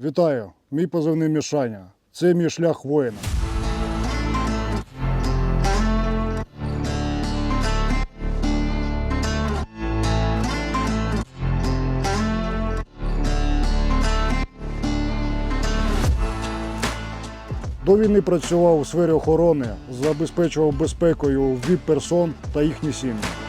Вітаю, мій позивний Мішаня. Це мій шлях воїна. До війни працював у сфері охорони, забезпечував безпекою віп персон та їхні сім'ї.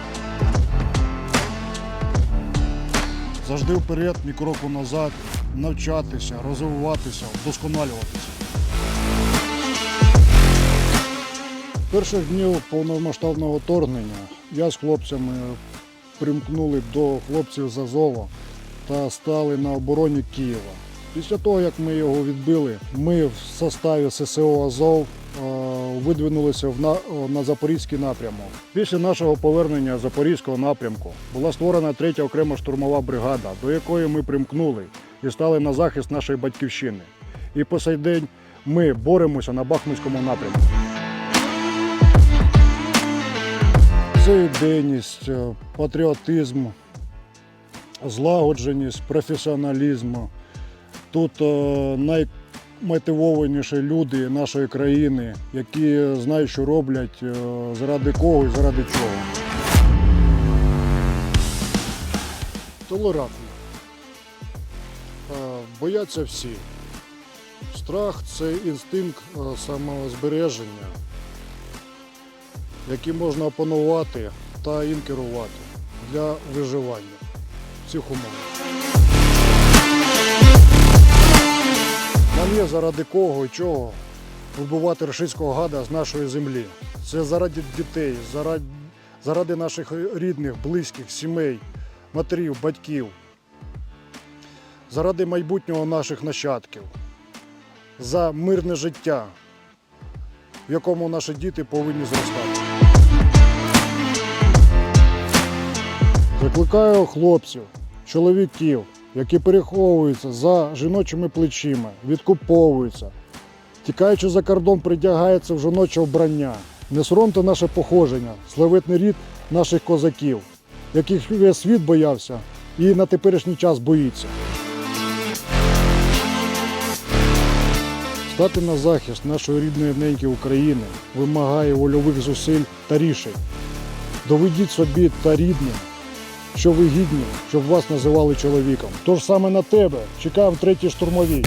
Завжди вперед, ні кроку назад, навчатися, розвиватися, вдосконалюватися. Перших днів повномасштабного вторгнення я з хлопцями примкнули до хлопців з Азова та стали на обороні Києва. Після того, як ми його відбили, ми в составі ССО Азов видвинулися на, на Запорізький напрямок. Після нашого повернення Запорізького напрямку була створена третя окрема штурмова бригада, до якої ми примкнули і стали на захист нашої батьківщини. І по сей день ми боремося на Бахмутському напрямку. Це ідейність, е, патріотизм, злагодженість, професіоналізм. Тут е, наймотивованіші люди нашої країни, які знають, що роблять, е, заради кого і заради чого. Толерантно. Е, Бояться всі. Страх це інстинкт е, самозбереження, який можна опанувати та їм керувати для виживання в цих умовах. Є заради кого і чого вбивати рашистського гада з нашої землі. Це заради дітей, заради, заради наших рідних, близьких, сімей, матерів, батьків, заради майбутнього наших нащадків, за мирне життя, в якому наші діти повинні зростати. Закликаю хлопців, чоловіків, які переховуються за жіночими плечима, відкуповуються, тікаючи за кордон, придягаються в жіноче вбрання. Не соромте наше походження, славетний рід наших козаків, яких весь світ боявся і на теперішній час боїться. Стати на захист нашої рідної неньки України вимагає вольових зусиль та рішень. Доведіть собі та рідним, що ви гідні, щоб вас називали чоловіком. Тож саме на тебе чекав третій штурмовій.